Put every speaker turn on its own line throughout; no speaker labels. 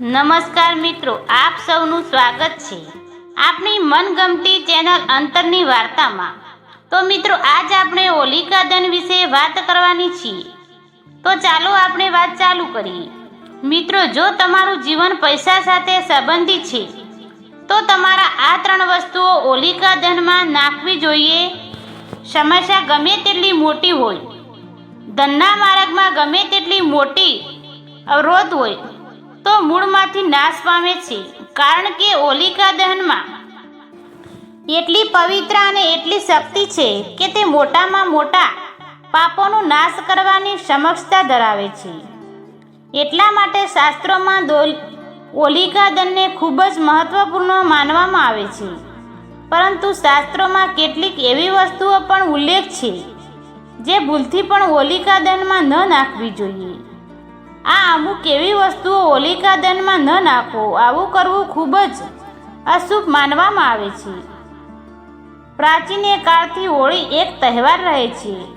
નમસ્કાર મિત્રો, આપ સૌનું સ્વાગત છે આપણી મનગમતી ચેનલ અંતરની વાર્તામાં. તો મિત્રો, આજ આપણે હોલિકા દહન વિશે વાત કરવાની છીએ. તો ચાલો આપણે વાત ચાલુ કરીએ. મિત્રો, જો તમારું જીવન પૈસા સાથે સંબંધિત છે, તો તમારા આ ત્રણ વસ્તુઓ હોલિકા દહનમાં નાખવી જોઈએ. સમસ્યા ગમે તેટલી મોટી હોય ધનના માર્ગમાં ગમે તેટલી મોટી અવરોધ હોય તો મૂળમાંથી નાશ પામે છે. કારણ કે ઓલિકા દહનમાં એટલી પવિત્ર અને એટલી શક્તિ છે કે તે મોટામાં મોટા પાપોનો નાશ કરવાની સમક્ષતા ધરાવે છે. એટલા માટે શાસ્ત્રોમાં હોલિકા દહનને ખૂબ જ મહત્વપૂર્ણ માનવામાં આવે છે. પરંતુ શાસ્ત્રોમાં કેટલીક એવી વસ્તુઓ પણ ઉલ્લેખ છે. જે ભૂલથી પણ હોલિકા દહનમાં ન નાખવી જોઈએ. આ અમુક એવી વસ્તુઓ હોલિકા દહનમાં ન નાખો, આવું કરવું ખૂબ જ અશુભ માનવામાં આવે છે. પ્રાચીન કાળથી હોળી એક તહેવાર રહે છે.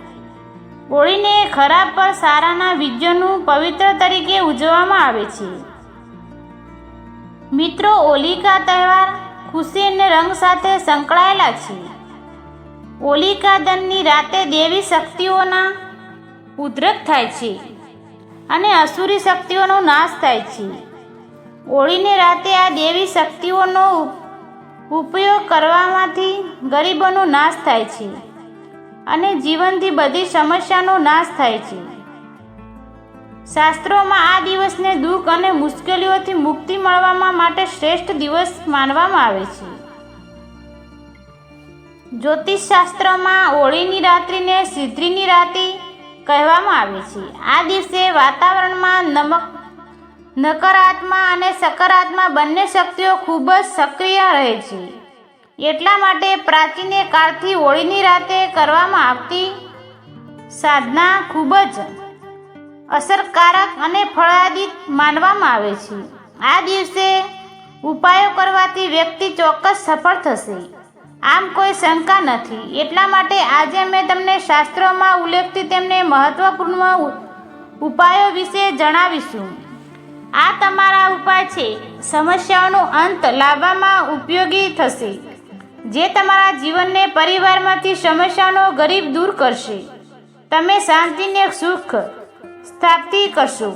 હોળીને ખરાબ પર સારાના વિજયનું પવિત્ર તરીકે ઉજવવામાં આવે છે. મિત્રો, હોલિકા તહેવાર ખુશી અને રંગ સાથે સંકળાયેલા છે. હોલિકા દહનની રાતે દેવી શક્તિઓના ઉદ્રેક થાય છે અને અસુરી શક્તિઓનો નાશ થાય છે. હોળીને રાતે આ દેવી શક્તિઓનો ઉપયોગ કરવામાંથી ગરીબોનો નાશ થાય છે અને જીવનથી બધી સમસ્યાનો નાશ થાય છે. શાસ્ત્રોમાં આ દિવસને દુઃખ અને મુશ્કેલીઓથી મુક્તિ મળવામાં માટે શ્રેષ્ઠ દિવસ માનવામાં આવે છે. જ્યોતિષ શાસ્ત્રમાં હોળીની રાત્રિને સિદ્ધિની રાત્રિ કહેવામાં આવે છે. આ દિવસે વાતાવરણમાં નમક નકારાત્મા અને સકારાત્મા બંને શક્તિઓ ખૂબ જ સક્રિય રહે છે. એટલા માટે પ્રાચીન કાળથી હોળીની રાતે કરવામાં આવતી સાધના ખૂબ જ અસરકારક અને ફળાદિત માનવામાં આવે છે. આ દિવસે ઉપાયો કરવાથી વ્યક્તિ ચોક્કસ સફળ થશે. આમ કોઈ શંકા નથી. એટલા માટે આજે મેં તમને શાસ્ત્રોમાં ઉલ્લેખથી તેમને મહત્વપૂર્ણ ઉપાયો વિશે જણાવીશું. આ તમારા ઉપાય છે. સમસ્યાઓનો અંત લાવવામાં ઉપયોગી થશે, જે તમારા જીવનને પરિવારમાંથી સમસ્યાનો ગરીબ દૂર કરશે. તમે શાંતિને સુખ સ્થાપિત કરશો.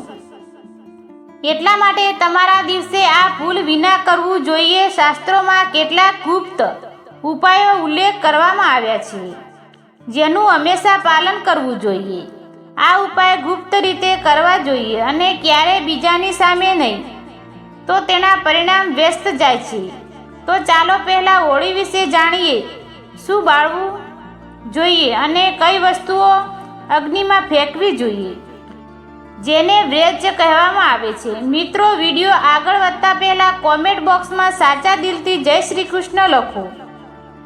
એટલા માટે તમારા દિવસે આ ભૂલ વિના કરવું જોઈએ. શાસ્ત્રોમાં કેટલાક ગુપ્ત ઉપાયો ઉલ્લેખ કરવામાં આવ્યા છે, જેનું હંમેશા પાલન કરવું જોઈએ. આ ઉપાય ગુપ્ત રીતે કરવા જોઈએ અને ક્યારેય બીજાની સામે નહીં. તો તેના પરિણામ વ્યસ્ત જાય છે. તો ચાલો પહેલાં હોળી વિશે જાણીએ. શું બાળવું જોઈએ અને કઈ વસ્તુઓ અગ્નિમાં ફેંકવી જોઈએ? જેને વ્રેજ કહેવામાં આવે છે. મિત્રો, વીડિયો આગળ વધતા પહેલાં કોમેન્ટ બોક્સમાં સાચા દિલથી જય શ્રી કૃષ્ણ લખો.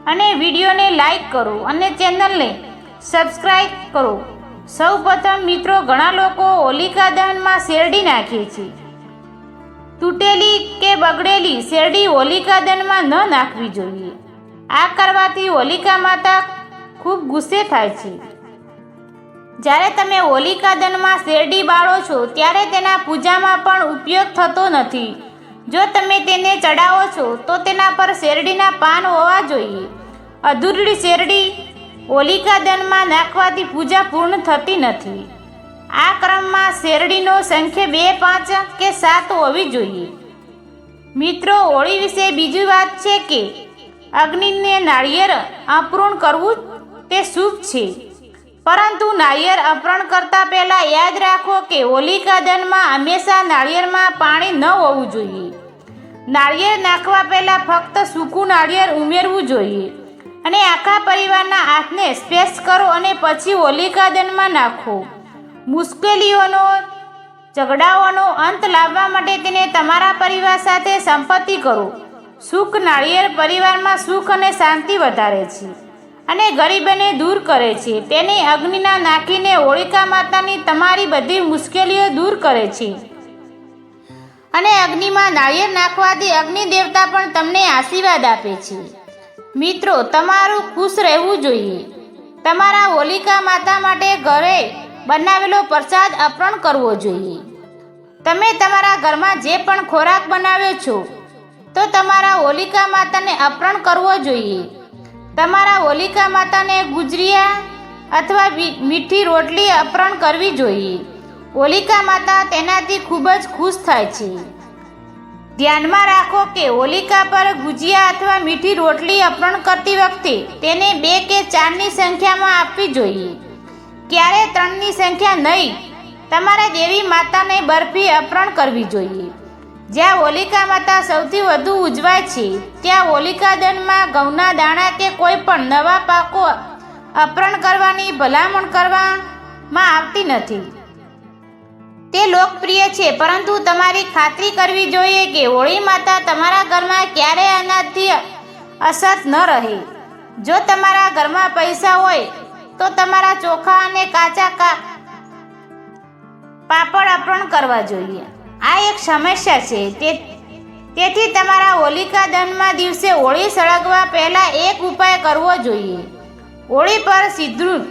અને વિડીયોને લાઈક કરો અને ચેનલને સબસ્ક્રાઈબ કરો. સૌ પ્રથમ મિત્રો, ઘણા લોકો હોલિકા દહનમાં શેરડી નાખે છે. તૂટેલી કે બગડેલી શેરડી હોલિકા દહનમાં ન નાખવી જોઈએ. આ કરવાથી હોલિકા માતા ખૂબ ગુસ્સે થાય છે. જ્યારે તમે હોલિકા દહનમાં શેરડી બાળો છો, ત્યારે તેના પૂજામાં પણ ઉપયોગ થતો નથી. જો તમે તેને ચડાવો છો, તો તેના પર શેરડીના પાન હોવા જોઈએ. અધૂરી શેરડી હોલિકા દહનમાં નાખવાથી પૂજા પૂર્ણ થતી નથી. આ ક્રમમાં શેરડીનો સંખ્યા બે, પાંચ કે સાત હોવી જોઈએ. મિત્રો, હોળી વિશે બીજી વાત છે કે, અગ્નિને નાળિયેર અપૂર્ણ કરવું તે શુભ છે. પરંતુ નાળિયેર અપૂર્ણ કરતા પહેલાં યાદ રાખો કે હોલિકા દહનમાં હંમેશા નાળિયેરમાં પાણી ન હોવું જોઈએ. નાળિયેર નાખવા પહેલાં ફક્ત સૂકું નાળિયેર ઉમેરવું જોઈએ. અને આખા પરિવારના હાથને સ્પેશ કરો અને પછી હોલિકા દહનમાં નાખો. મુશ્કેલીઓનો, ઝઘડાઓનો અંત લાવવા માટે તેને તમારા પરિવાર સાથે સંપત્તિ કરો. સુખ નાળિયેર પરિવારમાં સુખ અને શાંતિ વધારે છે અને ગરીબને દૂર કરે છે. તેને અગ્નિના નાખીને હોળિકા માતાની તમારી બધી મુશ્કેલીઓ દૂર કરે છે. અને અગ્નિમાં નાળિયેર નાખવાથી અગ્નિ દેવતા પણ તમને આશીર્વાદ આપે છે. મિત્રો, તમારું ખુશ રહેવું જોઈએ. તમારા હોલિકા માતા માટે ઘરે બનાવેલો પ્રસાદ અર્પણ કરવો જોઈએ. તમે તમારા ઘરમાં જે પણ ખોરાક બનાવ્યો છો, તો તમારા હોલિકા માતાને અર્પણ કરવો જોઈએ. તમારા હોલિકા માતાને ગુજરિયા અથવા મીઠી રોટલી અર્પણ કરવી જોઈએ. હોલિકા માતા તેનાથી ખૂબ જ ખુશ થાય છે. ધ્યાનમાં રાખો કે હોલિકા પર ગુજિયા અથવા મીઠી રોટલી અર્પણ કરતી વખતે તેને બે કે ચારની સંખ્યામાં આપવી જોઈએ. ક્યારે ત્રણની સંખ્યા નહીં, તમારે દેવી માતાને બરફી અર્પણ કરવી જોઈએ. જ્યાં હોલિકા માતા સૌથી વધુ ઉજવાય છે, ત્યાં હોલિકા દનમાં ઘઉંના દાણા કે કોઈ પણ નવા પાકો અપહરણ કરવાની ભલામણ કરવામાં આવતી નથી. તે લોકપ્રિય છે, પરંતુ તમારી ખાતરી કરવી જોઈએ કે હોળી માતા તમારા ઘરમાં ક્યારેય અનાજથી અસર ન રહે. જો તમારા ઘરમાં પૈસા હોય, તો તમારા ચોખા અને કાચા પાપડ અર્પણ કરવા જોઈએ. આ એક સમસ્યા છે, તે તેથી તમારા હોલિકા દહનમાં દિવસે હોળી સળગવા પહેલાં એક ઉપાય કરવો જોઈએ. હોળી પર સિંદૂર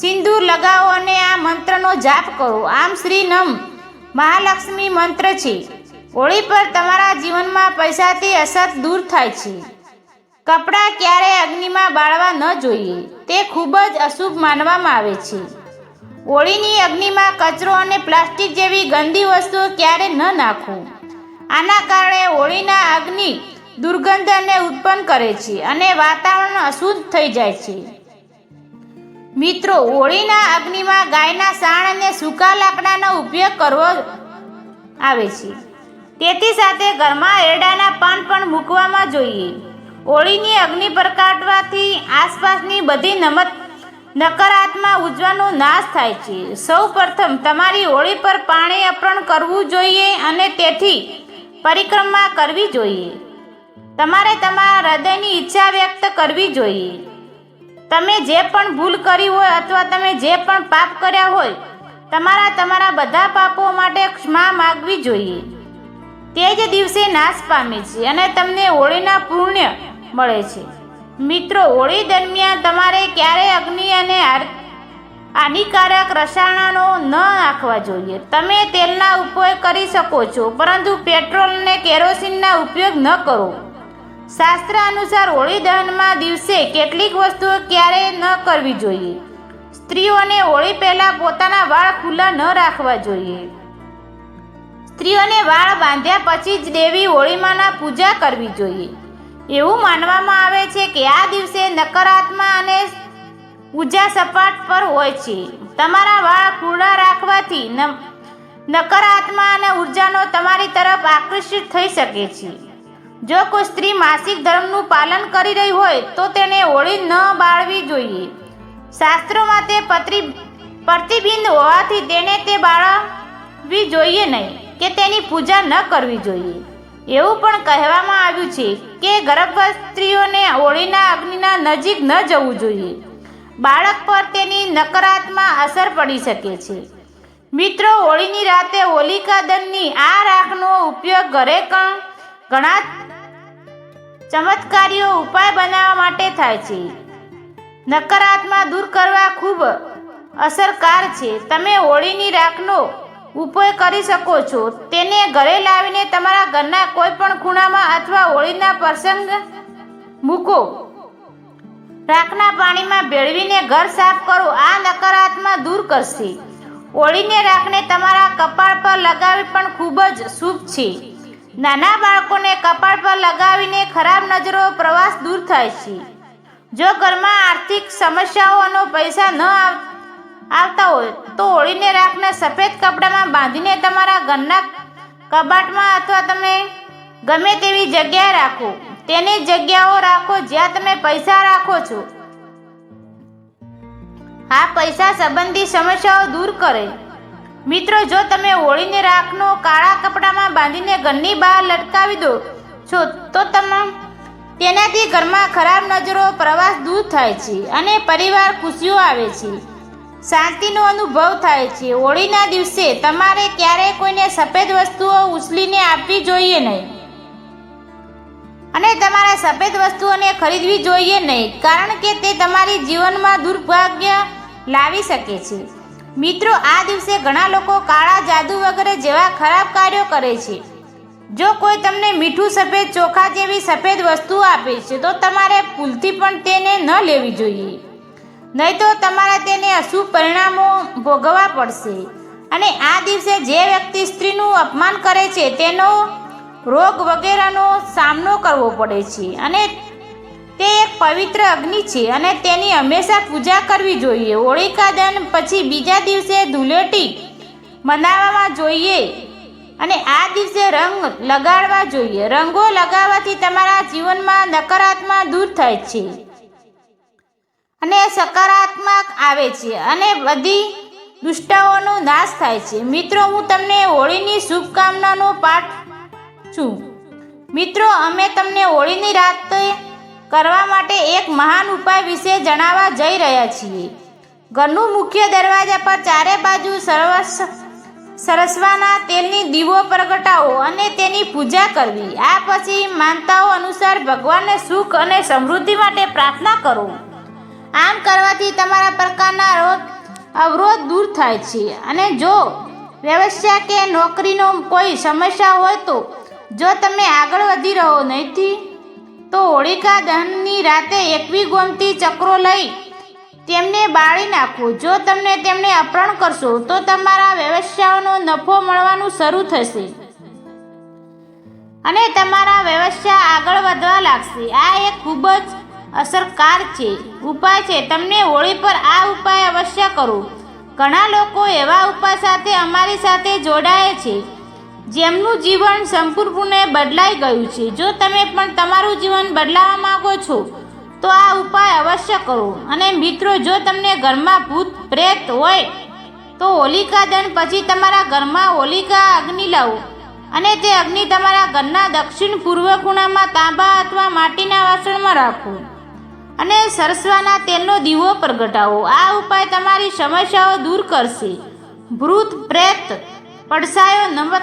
સિંદૂર લગાવો અને આ મંત્રનો જાપ કરો. આમ શ્રી નમ મહાલક્ષ્મી મંત્ર છે. હોળી પર તમારા જીવનમાં પૈસાથી અસર દૂર થાય છે. કપડાં ક્યારેય અગ્નિમાં બાળવા ન જોઈએ. તે ખૂબ જ અશુભ માનવામાં આવે છે. હોળીની અગ્નિમાં કચરો અને પ્લાસ્ટિક જેવી ગંદી વસ્તુઓ ક્યારે ન નાખો. આના કારણે હોળીના અગ્નિ દુર્ગંધને ઉત્પન્ન કરે છે અને વાતાવરણ અશુદ્ધ થઈ જાય છે. મિત્રો, હોળીના અગ્નિમાં ગાયના સાણ અને સૂકા લાકડાનો ઉપયોગ કરવો આવે છે. તેથી સાથે ઘરમાં એરડાના પાન પણ મૂકવામાં જોઈએ. હોળીની અગ્નિ પ્રકાટવાથી આસપાસની બધી નમત નકારાત્મક ઉજવાનો નાશ થાય છે. સૌ પ્રથમ તમારી હોળી પર પાણી અર્પણ કરવું જોઈએ અને તેથી પરિક્રમા કરવી જોઈએ. તમારે તમારા હૃદયની ઈચ્છા વ્યક્ત કરવી જોઈએ. તમે જે પણ ભૂલ કરી હોય અથવા તમે જે પણ પાપ કર્યા હોય, તમારા તમારા બધા પાપો માટે ક્ષમા માગવી જોઈએ. તે જ દિવસે નાશ પામે છે અને તમને હોળીના પુણ્ય મળે છે. મિત્રો, હોળી દરમિયાન તમારે ક્યારેય અગ્નિ અને હાનિકારક રસાયણો ન નાખવા જોઈએ. તમે તેલના ઉપયોગ કરી શકો છો, પરંતુ પેટ્રોલ અને કેરોસીનના ઉપયોગ ન કરો. શાસ્ત્ર અનુસાર હોળી દહનમાં દિવસે કેટલીક વસ્તુઓ ક્યારેય ન કરવી જોઈએ. સ્ત્રીઓને હોળી પહેલાં પોતાના વાળ ખુલ્લા ન રાખવા જોઈએ. સ્ત્રીઓને વાળ બાંધ્યા પછી જ દેવી હોળીમાના પૂજા કરવી જોઈએ. એવું માનવામાં આવે છે કે આ દિવસે નકારાત્મા અને ઊર્જા સપાટ પર હોય છે. તમારા વાળ ખુલ્લા રાખવાથી ન- નકારાત્મક અને ઉર્જાનો તમારી તરફ આકર્ષિત થઈ શકે છે. જો કોઈ સ્ત્રી માસિક ધર્મનું પાલન કરી રહી હોય, તો તેને હોળી ન બાળવી જોઈએ. શાસ્ત્રોમાં તે પત્રી, પ્રતિબિંબ હોવાથી તેને તે બાળવી જોઈએ નહીં, કે તેની પૂજા ન કરવી જોઈએ. એવું પણ કહેવામાં આવ્યું છે કે ગર્ભવત સ્ત્રીઓને હોળીના અગ્નિના નજીક ન જવું જોઈએ. બાળક પર તેની નકારાત્મક અસર પડી શકે છે. મિત્રો, હોળીની રાતે હોલિકા દહનની આ રાખનો ઉપયોગ ઘરે પણ ઘણા ચમત્કારીઓ ઉપાય બનાવવા માટે થાય છે. નકારાત્મક દૂર કરવા ખૂબ અસરકાર છે. તમે હોળીની રાખનો ઉપયોગ કરી શકો છો. તેને ઘરે લાવીને તમારા ઘરના કોઈ પણ ખૂણામાં અથવા હોળીના પ્રસંગ મૂકો. રાખના પાણીમાં ભેળવીને ઘર સાફ કરો. આ નકારાત્મક દૂર કરશે. હોળીને રાખને તમારા કપાળ પર લગાવી પણ ખૂબ જ શુભ છે. નાના બાળકોને કપાળ પર લગાવીને ખરાબ નજરો પ્રવાસ દૂર થાય છે. જો ઘરમાં આર્થિક સમસ્યાઓ અને પૈસા ન આવતા હોય, તો ઓળીને રાખને સફેદ કપડામાં બાંધીને તમારા ઘરના કબાટમાં અથવા તમે ગમે તેવી જગ્યાએ રાખો. તેની જગ્યાઓ રાખો જ્યાં તમે પૈસા રાખો છો. આ પૈસા સંબંધી સમસ્યાઓ દૂર કરે. મિત્રો, જો તમે હોળીને રાખનો કાળા કપડામાં બાંધીને ઘરની બહાર લટકાવી દો, છો, તો તમે તેનાથી ઘરમાં ખરાબ નજરો, પ્રવાસ દૂર થાય છે અને પરિવાર ખુશીઓ આવે છે. શાંતિનો અનુભવ થાય છે. હોળીના દિવસે તમારે ક્યારેય કોઈને સફેદ વસ્તુઓ ઉછલીને આપવી જોઈએ નહીં. અને તમારે સફેદ વસ્તુઓને ખરીદવી જોઈએ નહીં, કારણ કે તે તમારી જીવનમાં દુર્ભાગ્ય લાવી શકે છે. મિત્રો, આ દિવસે ઘણા લોકો કાળા જાદુ વગેરે જેવા ખરાબ કાર્યો કરે છે. જો કોઈ તમને મીઠું સફેદ ચોખા જેવી સફેદ વસ્તુ આપે છે, તો તમારે ભૂલથી પણ તેને ન લેવી જોઈએ. નહીં તો તમારે તેને અશુભ પરિણામો ભોગવવા પડશે. અને આ દિવસે જે વ્યક્તિ સ્ત્રીનું અપમાન કરે છે, તેનો રોગ વગેરેનો સામનો કરવો પડે છે. અને તે એક પવિત્ર અગ્નિ છે અને તેની હંમેશા પૂજા કરવી જોઈએ. હોળિકા દહન પછી બીજા દિવસે ધૂળેટી મનાવવામાં જોઈએ અને આ દિવસે રંગ લગાડવા જોઈએ. રંગો લગાવવાથી તમારા જીવનમાં નકારાત્મક દૂર થાય છે અને સકારાત્મક આવે છે અને બધી દુષ્ટાઓનો નાશ થાય છે. મિત્રો, હું તમને હોળીની શુભકામનાનો પાઠ છું. મિત્રો, અમે તમને હોળીની રાતે કરવા માટે એક મહાન ઉપાય વિશે જણાવવા જઈ રહ્યા છીએ. ઘરનું મુખ્ય દરવાજા પર ચારે બાજુ સરસ સરસવાના તેલની દીવો પ્રગટાવો અને તેની પૂજા કરવી. આ પછી માનતાઓ અનુસાર ભગવાનને સુખ અને સમૃદ્ધિ માટે પ્રાર્થના કરો. આમ કરવાથી તમારા પ્રકારના રોગ, અવરોધ દૂર થાય છે. અને જો વ્યવસાય કે નોકરીનો કોઈ સમસ્યા હોય તો, જો તમે આગળ વધી રહો નથી તો હોળિકા દહનની રાતે એકવી ગોમતી ચક્રો લઈ તેમને બાળી નાખો. જો તમને તેમને અપહરણ કરશો, તો તમારા વ્યવસાયનો નફો મળવાનું શરૂ થશે. અને તમારા વ્યવસાય આગળ વધવા લાગશે. આ એક ખૂબ જ અસરકાર છે. ઉપાય છે, તમને હોળી પર આ ઉપાય અવશ્ય કરો. ઘણા લોકો એવા ઉપાય સાથે અમારી સાથે જોડાય છે. જેમનું જીવન સંપૂર્ણપણે બદલાઈ ગયું છે. જો તમે પણ તમારું જીવન બદલાવવા માંગો છો, તો આ ઉપાય અવશ્ય કરો. અને મિત્રો, જો તમને ઘરમાં ભૂત, પ્રેત હોય, તો હોલિકા દહન પછી તમારા ઘરમાં હોલિકા અગ્નિ લાવો. અને તે અગ્નિ તમારા ઘરના દક્ષિણ પૂર્વ ખૂણામાં તાંબા અથવા માટીના વાસણમાં રાખો. અને સરસવાના તેલનો દીવો પ્રગટાવો. આ ઉપાય તમારી સમસ્યાઓ દૂર કરશે. ભૂત, પ્રેત, પડસાયો નમત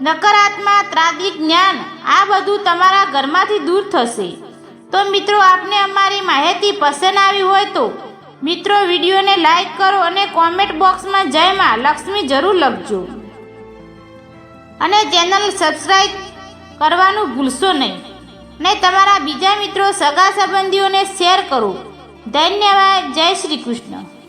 નકારાત્મક ત્રાદિક જ્ઞાન, આ બધું તમારા ઘરમાંથી દૂર થશે. તો મિત્રો, આપને અમારી માહિતી પસંદ આવી હોય તો મિત્રો, વિડીયોને લાઈક કરો અને કોમેન્ટ બોક્સમાં જય માં લક્ષ્મી જરૂર લખજો. અને ચેનલ સબસ્ક્રાઈબ કરવાનું ભૂલશો નહીં. ને તમારા બીજા મિત્રો, સગા સંબંધીઓને શેર કરો. ધન્યવાદ. જય શ્રી કૃષ્ણ.